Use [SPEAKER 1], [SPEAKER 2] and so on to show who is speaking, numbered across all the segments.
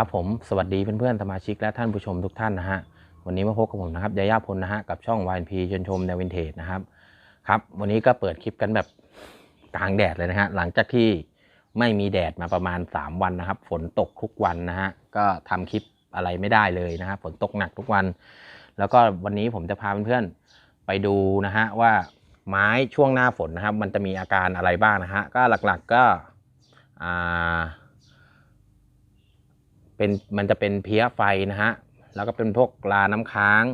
[SPEAKER 1] ครับผมสวัสดีเพื่อนๆสมาชิกและท่านผู้ชมทุกท่านนะฮะวันนี้มาพบกับผมนะครับยาย่าพลนะฮะกับช่อง YNP ชวนชมแนววินเทจนะครับครับวันนี้ก็เปิดคลิปกันแบบกลางแดดเลยนะฮะหลังจากที่ไม่มีแดดมาประมาณ 3 วันนะครับ ฝนตกทุกวันนะฮะก็ทำคลิปอะไรไม่ได้เลยนะฮะฝนตกหนักทุกวัน แล้วก็วันนี้ผมจะพาเพื่อนๆไปดูนะฮะว่าไม้ช่วงหน้าฝนนะครับ มันจะมีอาการอะไรบ้างนะฮะก็หลักๆก็อ่า เป็นมันจะเป็นเพี้ยไฟนะฮะแล้วก็เป็นพวกลาน้ำค้าง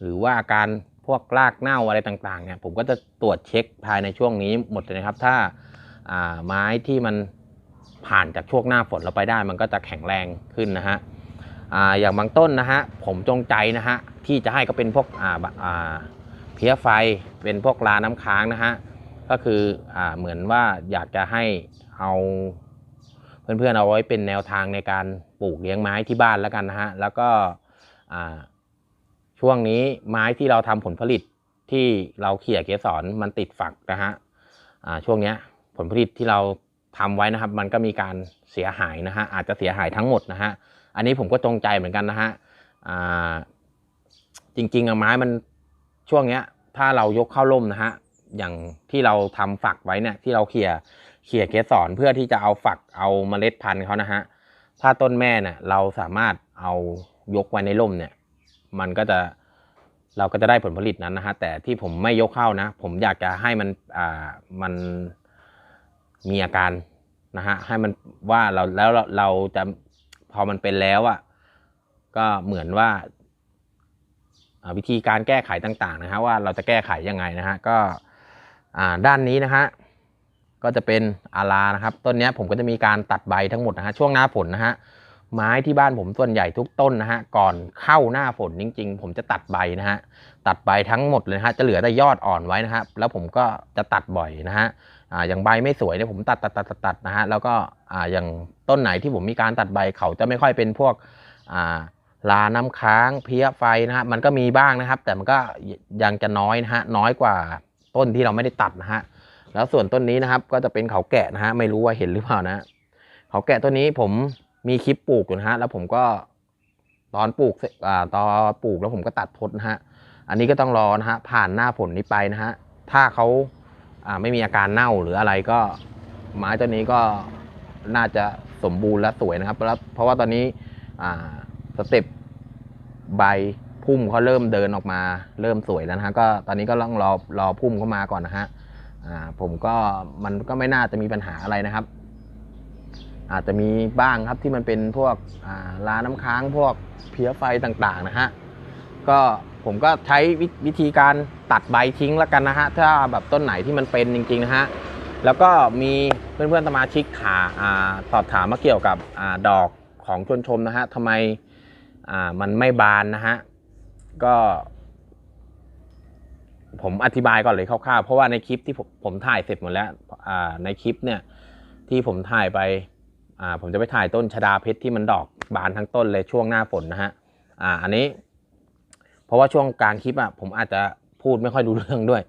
[SPEAKER 1] หรือว่าอาการพวกรากเน่าอะไรต่างๆเนี่ยผมก็จะตรวจเช็คภายในช่วงนี้หมดเลยนะครับ ถ้าาไม้ที่มันผ่านจากช่วงหน้าฝนเราไปได้ มันก็จะแข็งแรงขึ้นนะฮะออย่างบางต้นนะฮะผมจงใจนะฮะที่จะให้ก็เป็นพวกเพี้ยไฟเป็นพวกลาน้ำค้างนะฮะก็คืออเหมือนว่าอยากจะให้เอาเพื่อนๆเอาไว้เป็นแนวทางในการ ปลูกเลี้ยงไม้ที่บ้านแล้วกันนะฮะ แล้วก็ช่วงนี้ไม้ที่เราทำผลผลิตที่เราเขี่ยเกสรมันติดฝักนะฮะช่วงนี้ผลผลิตที่เราทำไว้นะครับ มันก็มีการเสียหายนะฮะอาจจะเสียหายทั้งหมดนะฮะอันนี้ผมก็จงใจเหมือนกันนะฮะจริงๆอะไม้มันช่วงเนี้ย ถ้าเรายกเข้าร่มนะฮะอย่างที่เราทำฝักไว้เนี่ยที่เราเขี่ยเขี่ยเกสรเพื่อที่จะเอาฝักเอาเมล็ดพันธุ์เขานะฮะ ถ้าต้นแม่เนี่ยเราสามารถเอายกไว้ในร่มเนี่ย มันก็จะเราก็จะได้ผลผลิตนั้นนะฮะแต่ที่ผมไม่ยกเข้านะ ผมอยากจะให้มันอ่ามันมีอาการนะฮะให้มันว่าเราแล้วเราจะพอมันเป็นแล้วอะ่ะก็เหมือนว่าวิธีการแก้ไขต่างๆนะฮะว่าเราจะแก้ไขยังไงนะฮะก็ด้านนี้นะฮะ ก็จะเป็นอารานะครับ ต้นนี้ผมก็จะมีการตัดใบทั้งหมดนะฮะช่วงหน้าฝนนะฮะไม้ที่บ้านผมส่วนใหญ่ทุกต้นนะฮะก่อนเข้าหน้าฝนจริง ๆ ผมจะตัดใบนะฮะตัดใบทั้งหมดเลยะฮะจะเหลือแต่ยอดอ่อนไว้นะครับแล้วผมก็จะตัดบ่อยนะฮะอ่าอย่างใบไม่สวยเนี่ยผมตัดตัดตัดตัดตัดนะฮะแล้วก็อ่าอย่างต้นไหนที่ผมมีการตัดใบเขาจะไม่ค่อยเป็นพวกอ่าลาน้ำค้างเพี้ยไฟนะฮะมันก็มีบ้างนะครับ แต่มันก็ยังจะน้อยนะฮะน้อยกว่าต้นที่เราไม่ได้ตัดนะฮะ แล้วส่วนต้นนี้นะครับ ก็จะเป็นเขาแกะนะฮะไม่รู้ว่าเห็นหรือเปล่านะเขาแกะต้นนี้ผมมีคลิปปลูกอยู่นะฮะแล้วผมก็ตอนปลูกอ่าตอนปลูกแล้วผมก็ตัดพดนะฮะอันนี้ก็ต้องรอนะฮะผ่านหน้าฝนนี้ไปนะฮะถ้าเขาอ่าไม่มีอาการเน่าหรืออะไรก็ไม้ต้นนี้ก็น่าจะสมบูรณ์และสวยนะครับแล้วเพราะว่าตอนนี้อ่าสเต็ปใบพุ่มเขาเริ่มเดินออกมาเริ่มสวยแล้วนะฮะก็ตอนนี้ก็ต้องรอรอพุ่มเข้ามาก่อนนะฮะ อ่าผมก็มันก็ไม่น่าจะมีปัญหาอะไรนะครับ อาจจะมีบ้างครับที่มันเป็นพวกอ่าลาน้ำค้างพวกเพี้ยไฟต่างๆนะฮะก็ผมก็ใช้วิวธีการตัดใบทิ้งแล้วกันนะฮะถ้าแบบต้นไหนที่มันเป็นจริงๆนะฮะแล้วก็มีเพื่อนๆสมาชิกถาสอบถามมาเกี่ยวกับอดอกของชวนชมนะฮะทำไมมันไม่บานนะฮะก็ ผมอธิบายก่อนเลยคร่าวๆ เพราะว่าในคลิปที่ผมผมถ่ายเสร็จหมดแล้วในคลิปเนี่ยที่ผมถ่ายไปผมจะไปถ่ายต้นชะดาเพชรที่มันดอกบานทั้งต้นเลยช่วงหน้าฝนนะฮะอ่าอันนี้ เพราะว่าช่วงกลางคลิปอะผมอาจจะพูดไม่ค่อยรู้เรื่องด้วย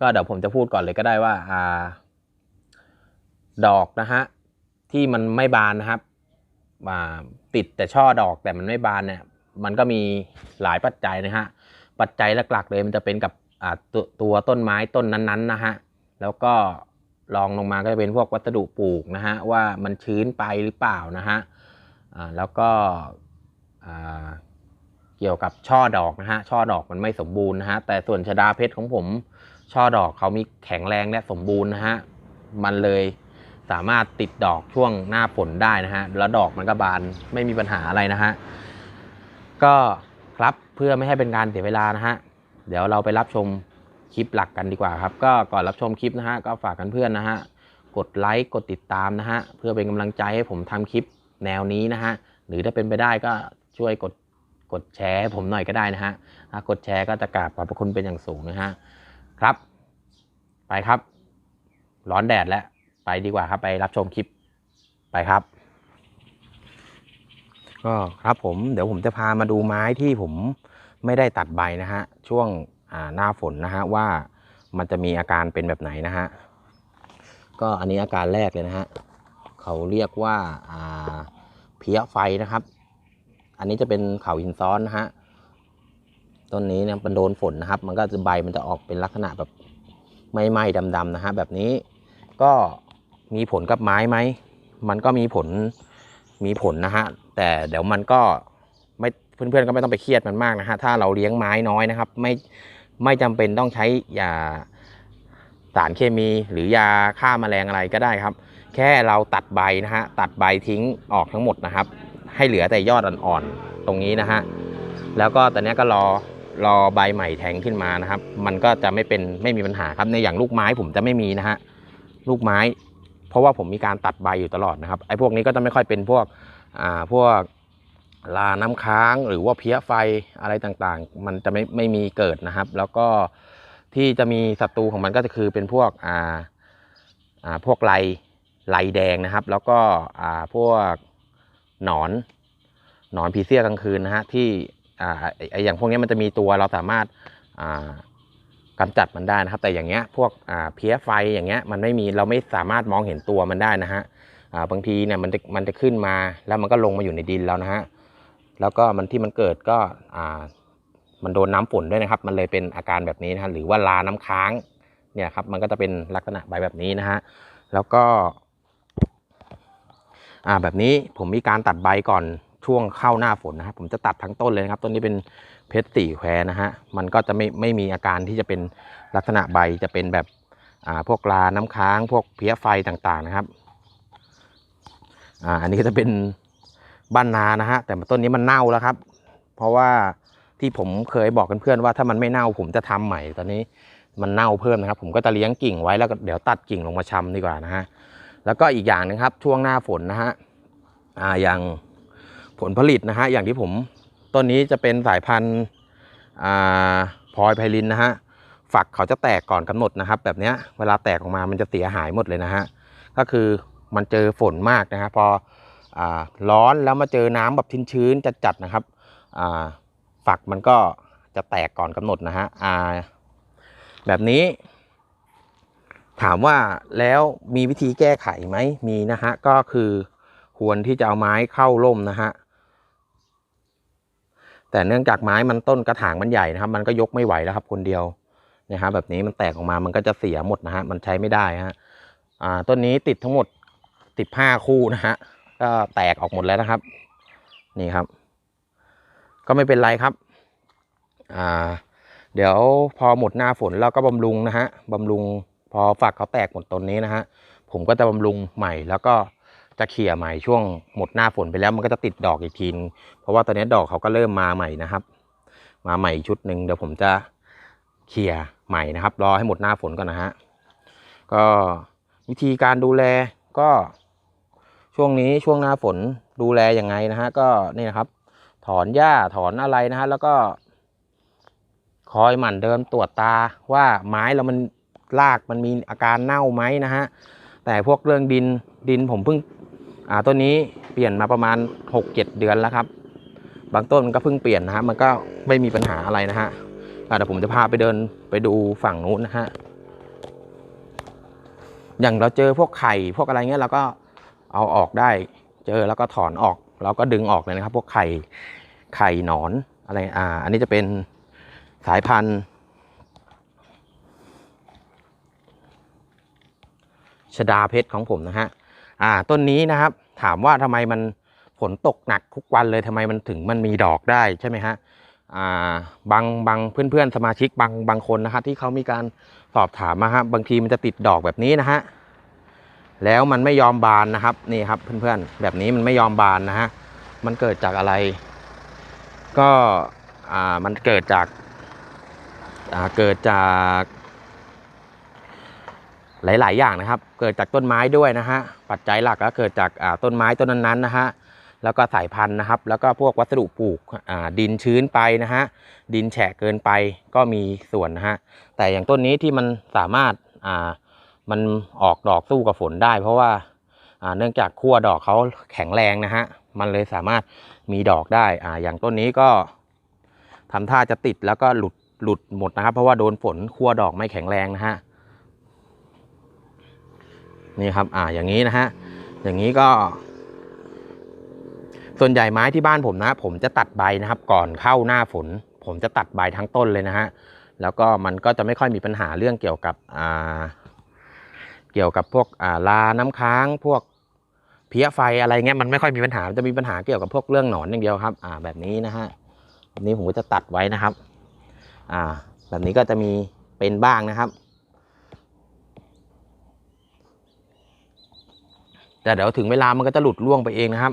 [SPEAKER 1] ก็เดี๋ยวผมจะพูดก่อนเลยก็ได้ว่าอ่าดอกนะฮะที่มันไม่บานนะครับอ่าติดแต่ช่อดอกแต่มันไม่บานเนี่ยมันก็มีหลายปัจจัยนะฮะปัจจัยหลักๆเลยมันจะเป็นกับ ตตัวต้นไม้ต้นนั้นๆนะฮะแล้วก็รองลงมาก็จะเป็นพวกวัสดุปลูกนะฮะว่ามันชื้นไปหรือเปล่านะฮะแล้วก็เกี่ยวกับช่อดอกนะฮะช่อดอกมันไม่สมบูรณ์นะฮะแต่ส่วนชะดาเพชรของผมช่อดอกเขามีแข็งแรงและสมบูรณ์นะฮะมันเลยสามารถติดดอกช่วงหน้าฝนได้นะฮะแล้วดอกมันก็บานไม่มีปัญหาอะไรนะฮะก็ครับเพื่อไม่ให้เป็นการเสียเวลานะฮะ เดี๋ยวเราไปรับชมคลิปหลักกันดีกว่าครับ ก็ก่อนรับชมคลิปนะฮะก็ฝากกันเพื่อนนะฮะกดไลค์กดติดตามนะฮะเพื่อเป็นกำลังใจให้ผมทำคลิปแนวนี้นะฮะหรือถ้าเป็นไปได้ก็ช่วยกดกดแชร์ให้ผมหน่อยก็ได้นะฮะถ้ากดแชร์ก็จะกราบขอบพระคุณเป็นอย่างสูงนะฮะครับ ไปครับ ร้อนแดดแล้วไปดีกว่าครับไปรับชมคลิปไปครับ ก็ครับผมเดี๋ยวผมจะพามาดูไม้ที่ผม ไม่ได้ตัดใบนะฮะช่วงหน้าฝนนะฮะว่ามันจะมีอาการเป็นแบบไหนนะฮะก็อันนี้อาการแรกเลยนะฮะเขาเรียกว่าเพี้ยไฟนะครับ อันนี้จะเป็นเขาหินซ้อนนะฮะต้นนี้เนี่ยมันโดนฝนนะครับ มันก็จะใบมันจะออกเป็นลักษณะแบบไหม้ๆดำๆนะฮะแบบนี้ก็มีผลกับไม้ไหมมันก็มีผลมีผลนะฮะแต่เดี๋ยวมันก็ เพื่อนๆก็ไม่ต้องไปเครียดมันมากนะฮะถ้าเราเลี้ยงไม้น้อยนะครับ ไม่ไม่จำเป็นต้องใช้ยาสารเคมีหรือยาฆ่าแมลงอะไรก็ได้ครับ แค่เราตัดใบนะฮะตัดใบทิ้งออกทั้งหมดนะครับ ให้เหลือแต่ยอดอ่อนๆตรงนี้นะฮะแล้วก็ตอนนี้ก็รอรอใบใหม่แทงขึ้นมานะครับ มันก็จะไม่เป็นไม่มีปัญหาครับในอย่างลูกไม้ผมจะไม่มีนะฮะลูกไม้ เพราะว่าผมมีการตัดใบอยู่ตลอดนะครับไอ้พวกนี้ก็จะไม่ค่อยเป็นพวกอ่าพวก ลาน้ำค้างหรือว่าเพี้ยไฟอะไรต่างๆ มันจะไม่ไม่มีเกิดนะครับ แล้วก็ที่จะมีศัตรูของมันก็จะคือเป็นพวกอ่าอ่าพวกไรไรแดงนะครับ แล้วก็อ่าพวกหนอนหนอนผีเสื้อกลางคืนนะฮะที่อ่าไอ้ไออย่างพวกนี้มันจะมีตัวเราสามารถอ่ากำจัดมันได้นะครับ แต่อย่างเงี้ยพวกอ่าเพี้ยไฟอย่างเงี้ยมันไม่มีเราไม่สามารถมองเห็นตัวมันได้นะฮะอ่าบางทีเนี่ยมันจะมันจะขึ้นมาแล้วมันก็ลงมาอยู่ในดินแล้วนะฮะ แล้วก็มันที่มันเกิดก็อ่ามันโดนน้ำฝนด้วยนะครับ มันเลยเป็นอาการแบบนี้นะฮะหรือว่าลาน้ำค้างเนี่ยครับมันก็จะเป็นลักษณะใบแบบนี้นะฮะแล้วก็อ่าแบบนี้ผมมีการตัดใบก่อนช่วงเข้าหน้าฝนนะครับผมจะตัดทั้งต้นเลยนะครับต้นนี้เป็นเพชรสี่แควนะฮะมันก็จะไม่ไม่มีอาการที่จะเป็นลักษณะใบจะเป็นแบบอ่าพวกลาน้ำค้าง พวกเพี้ยไฟต่างๆนะครับอ่าอันนี้ก็จะเป็น บ้านนานะฮะแต่ต้นนี้มันเน่าแล้วครับ เพราะว่าที่ผมเคยบอกเพื่อนๆว่าถ้ามันไม่เน่าผมจะทำใหม่ตอนนี้มันเน่าเพิ่มนะครับ ผมก็จะเลี้ยงกิ่งไว้แล้วก็เดี๋ยวตัดกิ่งลงมาชำดีกว่านะฮะแล้วก็อีกอย่างหนึงครับช่วงหน้าฝนนะฮะอ่าอย่างผลผลิตนะฮะอย่างที่ผมต้นนี้จะเป็นสายพันธุ์อ่าพลอยไพลินนะฮะฝักเขาจะแตกก่อนกำหนดนะครับ แบบเนี้ยเวลาแตกออกมามันจะเสียหายหมดเลยนะฮะก็คือมันเจอฝนมากนะฮะพอ ร้อนแล้วมาเจอน้ำแบบชื้นๆจัดๆนะครับฝักมันก็จะแตกก่อนกำหนดนะฮะแบบนี้ ถามว่าแล้วมีวิธีแก้ไขไหมมีนะฮะก็คือควรที่จะเอาไม้เข้าร่มนะฮะแต่เนื่องจากไม้มันต้นกระถางมันใหญ่นะครับ มันก็ยกไม่ไหวแล้วครับคนเดียวนะฮะแบบนี้มันแตกออกมามันก็จะเสียหมดนะฮะมันใช้ไม่ได้ฮะต้นนี้ติดทั้งหมดสิบห้าคู่นะฮะ ก็แตกออกหมดแล้วนะครับ นี่ครับ ก็ไม่เป็นไรครับ อ่า เดี๋ยวพอหมดหน้าฝนเราก็บำรุงนะฮะบำรุงพอฝักเขาแตกหมดต้นนี้นะฮะผมก็จะบำรุงใหม่แล้วก็จะเขี่ยใหม่ช่วงหมดหน้าฝนไปแล้วมันก็จะติดดอกอีกทีนเพราะว่าตอนนี้ดอกเขาก็เริ่มมาใหม่นะครับ มาใหม่ชุดหนึ่งเดี๋ยวผมจะเคลียใหม่นะครับ รอให้หมดหน้าฝนก่อนนะฮะก็วิธีการดูแลก็ ช่วงนี้ช่วงหน้าฝนดูแลยังไงนะฮะก็นี่นะครับ ถอนหญ้าถอนอะไรนะฮะแล้วก็ คอยหมั่นเดินตรวจตาว่าไม้เรามันรากมันมีอาการเน่าไหมนะฮะแต่พวกเรื่องดินดินผมเพิ่งอ่าต้นนี้เปลี่ยนมาประมาณ 6-7 เดือนแล้วครับ บางต้นมันก็เพิ่งเปลี่ยนนะฮะมันก็ไม่มีปัญหาอะไรนะฮะอะเดี๋ยวผมจะพาไปเดินไปดูฝั่งนู้นนะฮะอย่างเราเจอพวกไข่พวกอะไรเงี้ยเราก็ เอาออกได้ เจอแล้วก็ถอนออกเราก็ดึงออกเลยนะครับ พวกไข่ไข่หนอนอะไรอ่า อันนี้จะเป็นสายพันธุ์ชดาเพชรของผมนะฮะอ่าต้นนี้นะครับ ถามว่าทำไมมันฝนตกหนักทุกวันเลยทำไมมันถึงมันมีดอกได้ใช่ไหมฮะอ่าบางบางเพื่อนๆสมาชิกบางบางคนนะฮะที่เขามีการสอบถามมาฮะบางทีมันจะติดดอกแบบนี้นะฮะ แล้วมันไม่ยอมบานนะครับนี่ครับเพื่อนๆ แบบนี้มันไม่ยอมบานนะฮะมันเกิดจากอะไร ก็อ่ามันเกิดจากอ่าเกิดจากหลาย ๆ อย่างนะครับ เกิดจากต้นไม้ด้วยนะฮะ ปัจจัยหลักก็เกิดจากอ่าต้นไม้ต้นนั้นๆนะฮะ แล้วก็สายพันธุ์นะครับ แล้วก็พวกวัสดุปลูกอ่าดินชื้นไปนะฮะ ดินแฉะเกินไปก็มีส่วนนะฮะ แต่อย่างต้นนี้ที่มันสามารถอ่า มันออกดอกสู้กับฝนได้ เพราะว่าเนื่องจากขั้วดอกเขาแข็งแรงนะฮะมันเลยสามารถมีดอกได้อ่าอย่างต้นนี้ก็ทำท่าจะติดแล้วก็หลุดหลุดหมดนะครับ เพราะว่าโดนฝนขั้วดอกไม่แข็งแรงนะฮะนี่ครับอ่าอย่างนี้นะฮะอย่างนี้ก็ ส่วนใหญ่ไม้ที่บ้านผมนะ ผมจะตัดใบนะครับ ก่อนเข้าหน้าฝน ผมจะตัดใบทั้งต้นเลยนะฮะแล้วก็มันก็จะไม่ค่อยมีปัญหาเรื่องเกี่ยวกับอ่า เกี่ยวกับพวกอ่าลาน้ำค้าง พวกเพี้ยไฟอะไรเงี้ยมันไม่ค่อยมีปัญหาจะมีปัญหาเกี่ยวกับพวกเรื่องหนอนอย่างเดียวครับอ่าแบบนี้นะฮะแบบนี้ผมก็จะตัดไว้นะครับอ่าแบบนี้ก็จะมีเป็นบ้างนะครับแต่เดี๋ยวถึงเวลามันก็จะหลุดร่วงไปเองนะครับ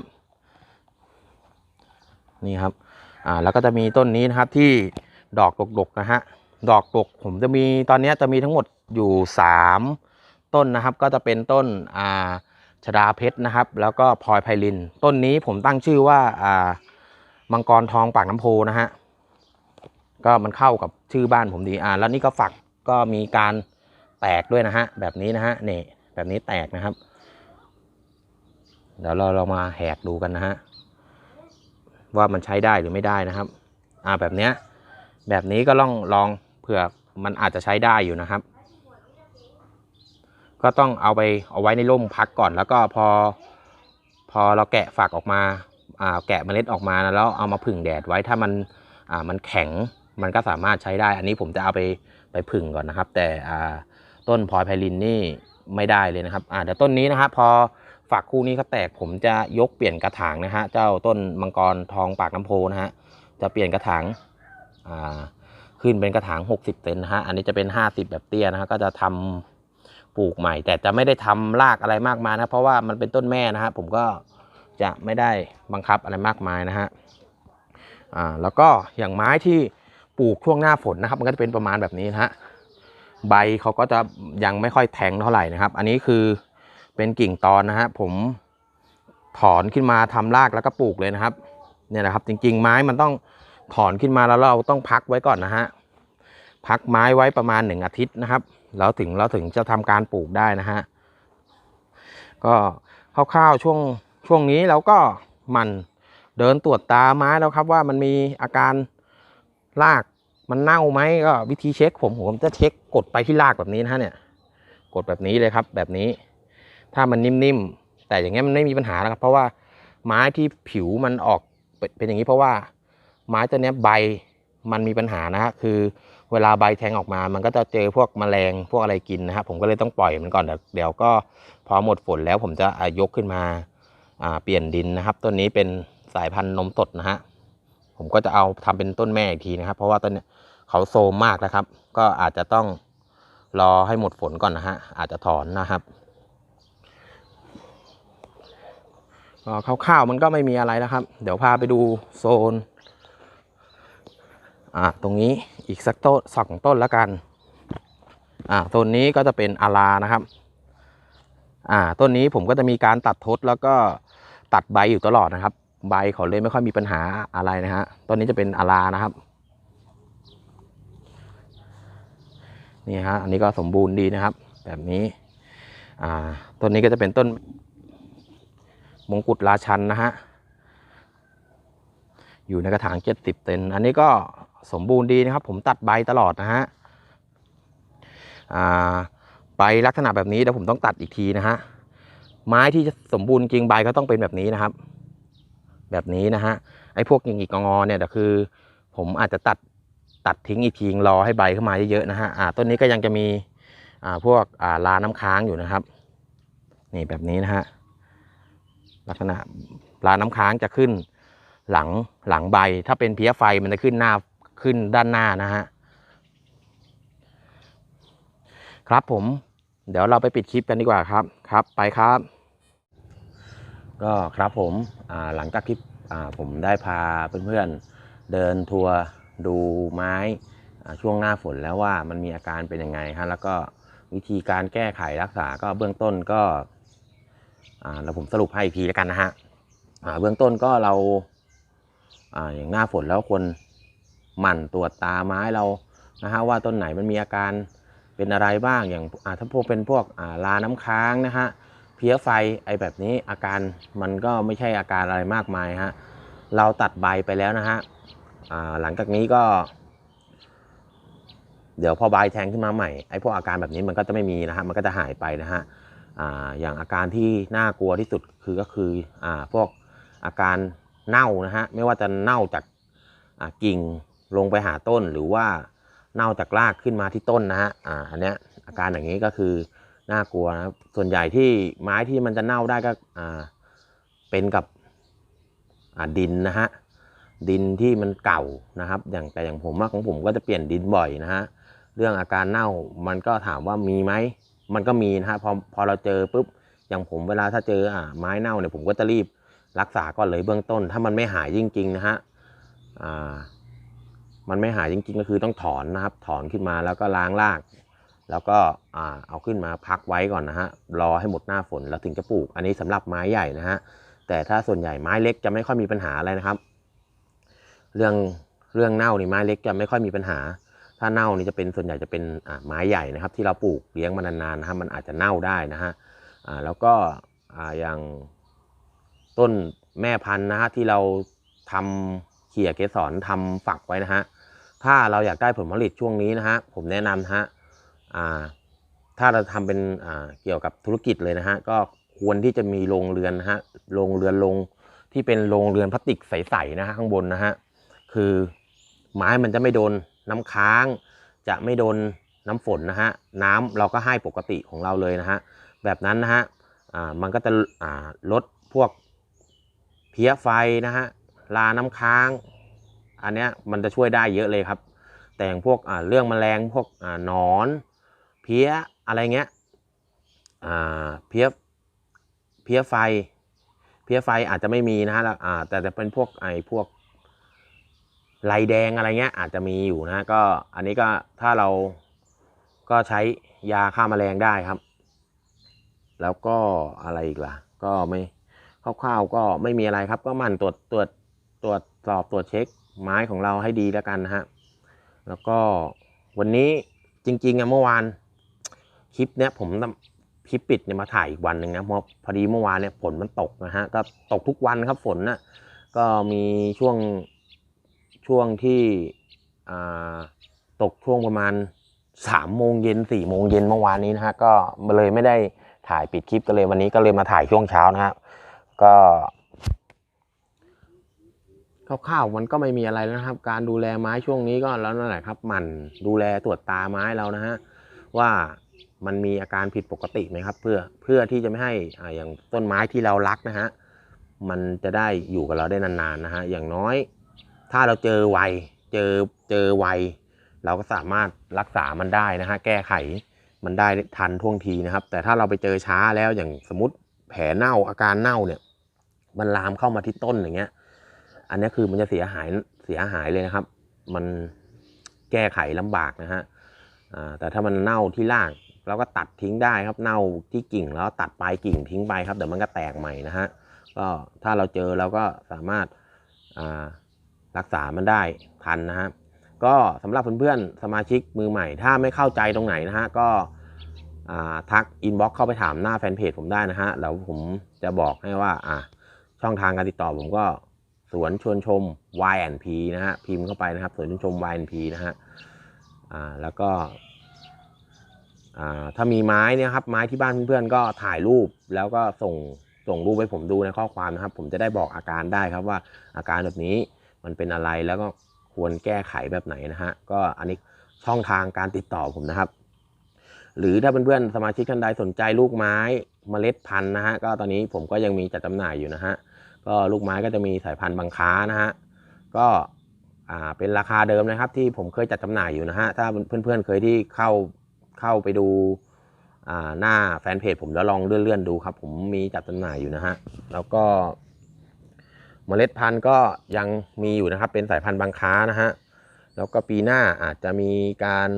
[SPEAKER 1] นี่ครับอ่าแล้วก็จะมีต้นนี้นะครับที่ดอกดกๆนะฮะดอกดกผมจะมีตอนนี้จะมีทั้งหมดอยู่สาม ต้นนะครับก็จะเป็นต้นอ่าชดาเพชรนะครับ แล้วก็พลอยไพลิน ต้นนี้ผมตั้งชื่อว่าอ่ามังกรทองปากน้ำโพนะฮะก็มันเข้ากับชื่อบ้านผมดีอ่าแล้วนี่ก็ฝักก็มีการแตกด้วยนะฮะแบบนี้นะฮะนี่แบบนี้แตกนะครับ เดี๋ยวเราเรามาแหกดูกันนะฮะว่ามันใช้ได้หรือไม่ได้นะครับ อ่าแบบเนี้ยแบบนี้ก็ลองลองเผื่อมันอาจจะใช้ได้อยู่นะครับ ก็ต้องเอาไปเอาไว้ในร่มพักก่อน แล้วก็พอ พอเราแกะฝักออกมาแกะเมล็ดออกมาแล้วเอามาผึ่งแดดไว้ถ้ามันมันแข็งมันก็สามารถใช้ได้ อันนี้ผมจะเอาไปไปผึ่งก่อนนะครับ แต่ต้นพลอยไพลินนี่ไม่ได้เลยนะครับเดี๋ยวต้นนี้นะครับพอฝักคู่นี้เขาแตกผมจะยกเปลี่ยนกระถางนะฮะเจ้าต้นมังกรทองปากน้ำโพนะฮะจะเปลี่ยนกระถางขึ้นเป็นกระถาง 60เซนนะฮะอันนี้จะเป็น 50 แบบเตี้ยนะฮะก็จะทำ ปลูกใหม่ แต่จะไม่ได้ทำรากอะไรมากมายนะ เพราะว่ามันเป็นต้นแม่นะฮะผมก็จะไม่ได้บังคับอะไรมากมายนะฮะอ่าแล้วก็อย่างไม้ที่ปลูกช่วงหน้าฝนนะครับ มันก็จะเป็นประมาณแบบนี้นะฮะใบเขาก็จะยังไม่ค่อยแทงเท่าไหร่นะครับ อันนี้คือเป็นกิ่งตอนนะฮะผมถอนขึ้นมาทำรากแล้วก็ปลูกเลยนะครับเนี่ยนะครับ จริง ๆ ไม้มันต้องถอนขึ้นมาแล้วเราต้องพักไว้ก่อนนะฮะพักไม้ไว้ประมาณหนึ่งอาทิตย์นะครับ แล้วถึงเราถึงจะทำการปลูกได้นะฮะก็คร่าวๆช่วงช่วงนี้เราก็มันเดินตรวจตาไม้แล้วครับว่ามันมีอาการรากมันเน่าไหมก็วิธีเช็คผมผมจะเช็คกดไปที่รากแบบนี้นะฮะเนี่ย กดแบบนี้เลยครับ แบบนี้ ถ้ามันนิ่มๆแต่อย่างเงี้ยมันไม่มีปัญหาแล้วครับ เพราะว่าไม้ที่ผิวมันออกเป็นเป็นอย่างนี้เพราะว่าไม้ตัวเนี้ยใบมันมีปัญหานะฮะคือ เวลาใบแทงออกมา มันก็จะเจอพวกแมลงพวกอะไรกินนะครับผมก็เลยต้องปล่อยมันก่อนเดี๋ยวเดี๋ยวก็พอหมดฝนแล้วผมจะยกขึ้นมาเปลี่ยนดินนะครับ ต้นนี้เป็นสายพันธุ์นมสดนะฮะผมก็จะเอาทำเป็นต้นแม่อีกทีนะครับ เพราะว่าต้นเนี้ยเขาโซมมากนะครับ ก็อาจจะต้องรอให้หมดฝนก่อนนะฮะอาจจะถอนนะครับคร่าวๆมันก็ไม่มีอะไรแล้วครับ เดี๋ยวพาไปดูโซน อ่าตรงนี้อีกสักต้นสองต้นแล้วกันอ่าต้นนี้ก็จะเป็นอารานะครับอ่าต้นนี้ผมก็จะมีการตัดทดแล้วก็ตัดใบอยู่ตลอดนะครับ ใบเขาเลยไม่ค่อยมีปัญหาอะไรนะฮะต้นนี้จะเป็นอารานะครับนี่ฮะอันนี้ก็สมบูรณ์ดีนะครับ แบบนี้อ่าต้นนี้ก็จะเป็นต้นมงกุฎราชันนะฮะอยู่ในกระถางเจ็ดสิบเซนอันนี้ก็ สมบูรณ์ดีนะครับ ผมตัดใบตลอดนะฮะใบลักษณะแบบนี้เดี๋ยวผมต้องตัดอีกทีนะฮะไม้ที่จะสมบูรณ์จริงใบก็ต้องเป็นแบบนี้นะครับ แบบนี้นะฮะไอ้พวกกิ่งอีกงอเนี่ยเดี๋ยวคือ ผมอาจจะตัดตัดทิ้งอีกทีรอให้ใบเข้ามาเยอะๆนะฮะอ่าต้นนี้ก็ยังจะมีอ่าพวกอ่าลาน้ำค้างอยู่นะครับ นี่แบบนี้นะฮะลักษณะลาน้ำค้างจะขึ้นหลังหลังใบ ถ้าเป็นเพี้ยไฟมันจะขึ้นหน้า ขึ้นด้านหน้านะฮะครับผม เดี๋ยวเราไปปิดคลิปกันดีกว่าครับครับไปครับ ก็ครับผมหลังจากที่อ่าผมได้พาเพื่อนๆเดินทัวร์ดูไม้ช่วงหน้าฝนแล้วว่ามันมีอาการเป็นยังไงฮะแล้วก็วิธีการแก้ไขรักษาก็เบื้องต้นก็อ่าผมสรุปให้อีกทีแล้วกันนะฮะเบื้องต้นก็เราออย่างหน้าฝนแล้วควร หมั่นตรวจตาไม้เรานะฮะว่าต้นไหนมันมีอาการเป็นอะไรบ้างอย่างาถ้าพวกเป็นพวกาลาน้ำค้างนะฮะเพี้ยไฟไอแบบนี้อาการมันก็ไม่ใช่อาการอะไรมากมายฮะเราตัดใบไปแล้วนะฮะหลังจากนี้ก็ เดี๋ยวพอใบแทงขึ้นมาใหม่ไอพวกอาการแบบนี้มันก็จะไม่มีนะฮะมันก็จะหายไปนะฮะออย่างอาการที่น่ากลัวที่สุดคือก็คืออพวกอาการเน่านะฮะไม่ว่าจะเน่าจากกิ่ง ลงไปหาต้นหรือว่าเน่าจากรากขึ้นมาที่ต้นนะฮะอ่าอันเนี้ยอาการอย่างนี้ก็คือน่ากลัวนะครับส่วนใหญ่ที่ไม้ที่มันจะเน่าได้ก็อ่าเป็นกับอ่าดินนะฮะดินที่มันเก่านะครับ อย่างแต่อย่างผมอะของผมก็จะเปลี่ยนดินบ่อยนะฮะเรื่องอาการเน่ามันก็ถามว่ามีไหมมันก็มีนะฮะพอพอเราเจอปุ๊บอย่างผมเวลาถ้าเจออ่าไม้เน่าเนี่ยผมก็จะรีบรักษาก่อนเลยเบื้องต้น ถ้ามันไม่หายจริงๆนะฮะอ่า มันไม่หายจริงๆก็คือต้องถอนนะครับ ถอนขึ้นมาแล้วก็ล้างราก แล้วก็เอาขึ้นมาพักไว้ก่อนนะฮะรอให้หมดหน้าฝนแล้วถึงจะปลูก อันนี้สำหรับไม้ใหญ่นะฮะแต่ถ้าส่วนใหญ่ไม้เล็กจะไม่ค่อยมีปัญหาอะไรนะครับ เรื่องเรื่องเน่านี่ไม้เล็กจะไม่ค่อยมีปัญหา ถ้าเน่านี่จะเป็นส่วนใหญ่จะเป็นไม้ใหญ่นะครับ ที่เราปลูกเลี้ยงมานานๆนะครับมันอาจจะเน่าได้นะฮะแล้วก็อ่าอย่างต้นแม่พันธุ์นะฮะที่เราทำ เขี่ยเกสรทำฝักไว้นะฮะถ้าเราอยากได้ผลผลิตช่วงนี้นะฮะผมแนะนำนะฮะถ้าเราทำเป็นเกี่ยวกับธุรกิจเลยนะฮะก็ควรที่จะมีโรงเรือนนะฮะโรงเรือนลงที่เป็นโรงเรือนพลาสติกใสๆนะฮะข้างบนนะฮะคือไม้มันจะไม่โดนน้ำค้าง จะไม่โดนน้ำฝนนะฮะน้ำเราก็ให้ปกติของเราเลยนะฮะแบบนั้นนะฮะมันก็จะลดพวกเพี้ยไฟนะฮะ ลาน้ำค้าง อันเนี้ยมันจะช่วยได้เยอะเลยครับ แต่อย่างพวกเรื่องแมลงพวกอ่าหนอน เพี้ยอะไรเงี้ยเพี้ยเพี้ยไฟ เพี้ยไฟอาจจะไม่มีนะฮะแล้วอ่าแต่จะเป็นพวกไอ้พวกลายแดงอะไรเงี้ยอาจจะมีอยู่นะก็อันนี้ก็ถ้าเราก็ใช้ยาฆ่าแมลงได้ครับ แล้วก็อะไรอีกล่ะ ก็ไม่คร่าวๆก็ไม่มีอะไรครับ ก็มันตรวจตรวจ ตรวจสอบตรวจเช็คไม้ของเราให้ดีแล้วกันนะฮะ แล้วก็วันนี้จริงๆอะเมื่อวานคลิปเนี้ยผมนำคลิปปิดเนี่ยมาถ่ายอีกวันหนึ่งนะเพราะพอดีเมื่อวานเนี่ยฝนมันตกนะฮะก็ตกทุกวันครับฝนนะก็มีช่วงช่วงที่ตกช่วงประมาณสามโมงเย็นสี่โมงเย็นเมื่อวานนี้นะฮะก็เลยไม่ได้ถ่ายปิดคลิปกันเลยวันนี้ก็เลยมาถ่ายช่วงเช้านะฮะก็ คร่าวๆมันก็ไม่มีอะไรแล้วนะครับ การดูแลไม้ช่วงนี้ก็แล้วนั่นแหละครับมันดูแลตรวจตาไม้เรานะฮะว่ามันมีอาการผิดปกติไหมครับ เพื่อเพื่อที่จะไม่ให้อ่าอย่างต้นไม้ที่เรารักนะฮะมันจะได้อยู่กับเราได้นานๆนะฮะอย่างน้อย ถ้าเราเจอไวเจอเจอไวเราก็สามารถรักษามันได้นะฮะแก้ไขมันได้ทันท่วงทีนะครับ แต่ถ้าเราไปเจอช้าแล้วอย่างสมมติแผลเน่าอาการเน่าเนี่ย มันลามเข้ามาที่ต้นอย่างเงี้ย อันนี้คือมันจะเสียหายเสียหายเลยนะครับ มันแก้ไขลำบากนะฮะแต่ถ้ามันเน่าที่รากเราก็ตัดทิ้งได้ครับ เน่าที่กิ่งแล้วตัดปลายกิ่งทิ้งไปครับเดี๋ยวมันก็แตกใหม่นะฮะก็ถ้าเราเจอเราก็สามารถรักษามันได้ทันนะฮะก็สำหรับเพื่อนๆสมาชิกมือใหม่ ถ้าไม่เข้าใจตรงไหนนะฮะก็ทักอินบ็อกเข้าไปถามหน้าแฟนเพจผมได้นะฮะแล้วผมจะบอกให้ว่าช่องทางการติดต่อผมก็ สวนชวนชม Y&P นะฮะพิมพ์เข้าไปนะครับสวนชวนชม Y&P นะฮะอ่าแล้วก็อ่าถ้ามีไม้เนี่ยครับไม้ที่บ้านเพื่อนๆก็ถ่ายรูปแล้วก็ส่งส่งรูปให้ผมดูในข้อความนะครับ ผมจะได้บอกอาการได้ครับว่าอาการแบบนี้มันเป็นอะไรแล้วก็ควรแก้ไขแบบไหนนะฮะก็อันนี้ช่องทางการติดต่อผมนะครับ หรือถ้าเพื่อนๆสมาชิกท่านใดสนใจลูกไม้เมล็ดพันธุ์นะฮะก็ตอนนี้ผมก็ยังมีจัดจำหน่ายอยู่นะฮะ ก็ลูกไม้ก็จะมีสายพันธุ์บางค้านะฮะก็เป็นราคาเดิมนะครับ ที่ผมเคยจัดจำหน่ายอยู่นะฮะถ้าเพื่อนๆเคยที่เข้าเข้าไปดูหน้าแฟนเพจผมแล้วลองเลื่อนๆดูครับ ผมมีจัดจำหน่ายอยู่นะฮะแล้วก็เมล็ดพันธุ์ก็ยังมีอยู่นะครับ เป็นสายพันธุ์บางค้านะฮะแล้วก็ปีหน้าอาจจะมีการ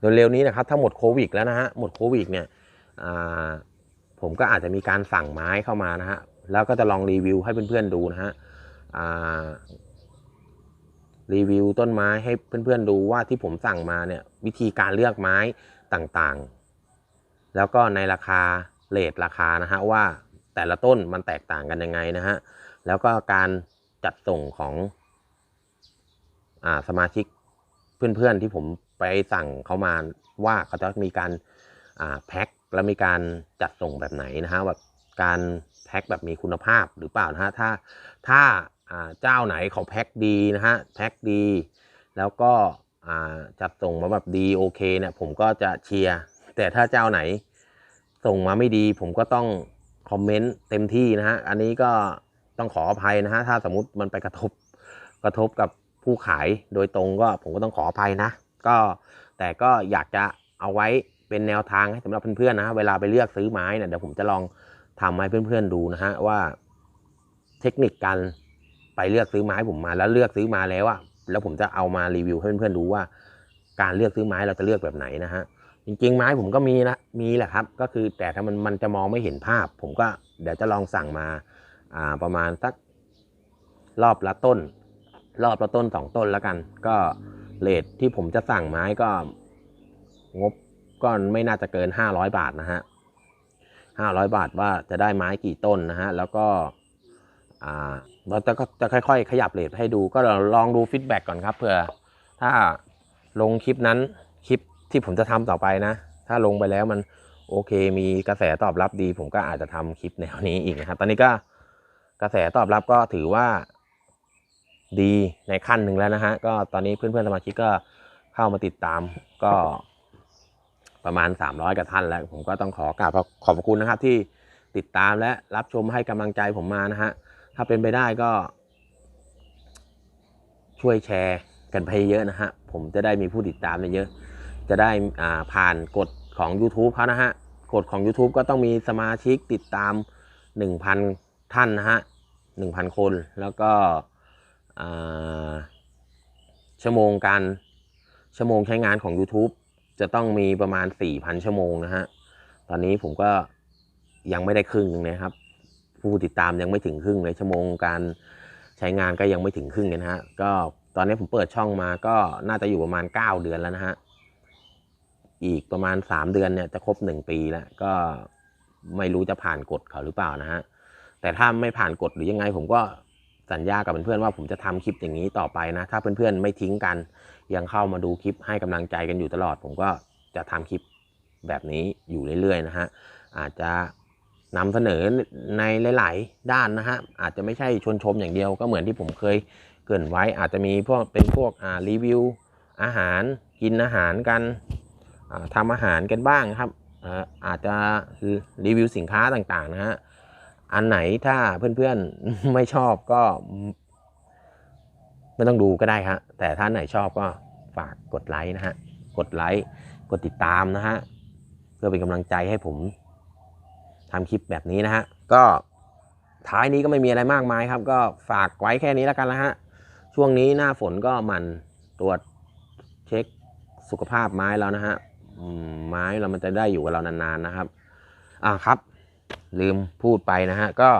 [SPEAKER 1] เร็วๆนี้นะครับ ถ้าหมดโควิดแล้วนะฮะหมดโควิดเนี่ยผมก็อาจจะมีการสั่งไม้เข้ามานะฮะ แล้วก็จะลองรีวิวให้เพื่อนๆดูนะฮะรีวิวต้นไม้ให้เพื่อนๆดูว่าที่ผมสั่งมาเนี่ยวิธีการเลือกไม้ต่างๆ แล้วก็ในราคาเลทราคานะฮะว่าแต่ละต้นมันแตกต่างกันยังไงนะฮะแล้วก็การจัดส่งของอสมาชิกเพื่อนๆที่ผมไปสั่งเขามาว่าเขาจะมีการแพ็คแล้วมีการจัดส่งแบบไหนนะฮะแบบ การแพ็คแบบมีคุณภาพหรือเปล่านะฮะถ้าถ้าเจ้าไหนเขาแพ็คดีนะฮะแพ็คดี แล้วก็จัดส่งมาแบบดีโอเคเนี่ยผมก็จะเชียร์แต่ถ้าเจ้าไหนส่งมาไม่ดีผมก็ต้องคอมเมนต์เต็มที่นะฮะอันนี้ก็ต้องขออภัยนะฮะถ้าสมมติมันไปกระทบกระทบกับผู้ขายโดยตรงก็ผมก็ต้องขออภัยนะ ก็แต่ก็อยากจะเอาไว้เป็นแนวทางให้สำหรับเพื่อนๆนะฮะเวลาไปเลือกซื้อไม้เนี่ยเดี๋ยวผมจะลอง ทำให้เพื่อนๆดูนะฮะว่าเทคนิคการไปเลือกซื้อไม้ผมมาแล้วเลือกซื้อมาแล้วอะแล้วผมจะเอามารีวิวให้เพื่อนๆดูว่า การเลือกซื้อไม้เราจะเลือกแบบไหนนะฮะจริงๆไม้ผมก็มีนะมีแหละครับ ก็คือแต่ถ้ามันมันจะมองไม่เห็นภาพ ผมก็เดี๋ยวจะลองสั่งมาอ่าประมาณสักรอบละต้น รอบละต้นสองต้นแล้วกัน ก็เลทที่ผมจะสั่งไม้ก็งบก็ไม่น่าจะเกิน 500 บาทนะฮะ 500 บาทว่าจะได้ไม้กี่ต้นนะฮะแล้วก็เราจะก็จะค่อยๆ ขยับเลทให้ดูก็ลองดูฟีดแบ็กก่อนครับเผื่อถ้าลงคลิปนั้นคลิปที่ผมจะทำต่อไปนะ ถ้าลงไปแล้วมันโอเค มีกระแสตอบรับดี ผมก็อาจจะทำคลิปแนวนี้อีกนะครับ ตอนนี้ก็กระแสตอบรับก็ถือว่าดีในขั้นหนึ่งแล้วนะฮะก็ตอนนี้เพื่อนๆสมาชิกก็เข้ามาติดตามก็ ประมาณ 300กับท่านแล้ว ผมก็ต้องขอกราบขอบคุณนะครับ ที่ติดตามและรับชมให้กำลังใจผมมานะฮะถ้าเป็นไปได้ก็ ช่วยแชร์กันไปเยอะนะฮะผมจะได้มีผู้ติดตามเยอะ จะได้อ่าผ่านกฎของ YouTube เขานะฮะกฎของ YouTube ก็ต้องมีสมาชิกติดตาม 1,000 ท่านนะฮะ1,000 คนแล้วก็อ่าชั่วโมงการชั่วโมงใช้งานของ YouTube จะต้องมีประมาณ 4,000 ชั่วโมงนะฮะ ตอนนี้ผมก็ยังไม่ได้ครึ่งนึงนะครับ ผู้ติดตามยังไม่ถึงครึ่งเลยชั่วโมงการใช้งานก็ยังไม่ถึงครึ่งเลยนะฮะ ก็ตอนนี้ผมเปิดช่องมาก็น่าจะอยู่ประมาณ 9 เดือนแล้วนะฮะ อีกประมาณ 3 เดือนเนี่ยจะครบ 1 ปีแล้ว ก็ไม่รู้จะผ่านกฎเขาหรือเปล่านะฮะ แต่ถ้าไม่ผ่านกฎหรือยังไงผมก็สัญญากับเพื่อนๆว่าผมจะทำคลิปอย่างนี้ต่อไปนะ ถ้าเพื่อนๆไม่ทิ้งกัน ยังเข้ามาดูคลิปให้กำลังใจกันอยู่ตลอด ผมก็จะทำคลิปแบบนี้อยู่เรื่อยๆนะฮะอาจจะนำเสนอในหลาย ๆ ด้านนะฮะอาจจะไม่ใช่ชวนชมอย่างเดียวก็เหมือนที่ผมเคยเกินไว้ อาจจะมีพวกเป็นพวกอ่ารีวิวอาหารกินอาหารกันอ่าทำอาหารกันบ้างครับอาจจะรีวิวสินค้าต่างๆนะฮะอันไหนถ้าเพื่อนๆไม่ชอบก็ ไม่ต้องดูก็ได้ครับแต่ถ้าไหนชอบก็ฝากกดไลค์นะฮะกดไลค์กดติดตามนะฮะเพื่อเป็นกำลังใจให้ผมทำคลิปแบบนี้นะฮะก็ท้ายนี้ก็ไม่มีอะไรมากมายครับ ก็ฝากไว้แค่นี้แล้วกันนะฮะช่วงนี้หน้าฝนก็มันตรวจเช็คสุขภาพไม้แล้วนะฮะไม้เรามันจะได้อยู่กับเรานานๆนะครับ อ่าครับ ลืมพูดไปนะฮะก็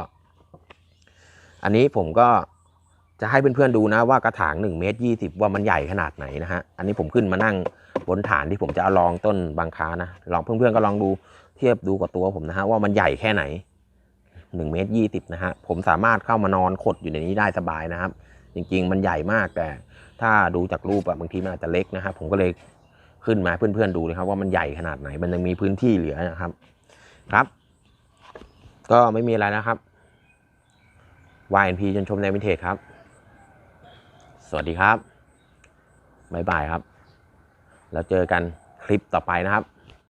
[SPEAKER 1] อันนี้ผมก็ จะให้เพื่อนๆดูนะว่ากระถาง1เมตร20 ว่ามันใหญ่ขนาดไหนนะฮะ อันนี้ผมขึ้นมานั่งบนฐานที่ผมจะเอาลองต้นบางค้านะ ลองเพื่อนๆก็ลองดูเทียบดูกับตัวผมนะฮะว่ามันใหญ่แค่ไหน1เมตร20นะฮะ ผมสามารถเข้ามานอนขดอยู่ในนี้ได้สบายนะครับ จริงๆมันใหญ่มากแต่ถ้าดูจากรูปอะบางทีมันอาจจะเล็กนะครับ ผมก็เลยขึ้นมาเพื่อนๆดูเลยครับ ว่ามันใหญ่ขนาดไหน มันยังมีพื้นที่เหลือนะครับ ครับ ก็ไม่มีอะไรนะครับ YNP จนชมในวินเทจครับ สวัสดีครับ บ๊ายบายครับ แล้วเจอกันคลิปต่อไปนะครับ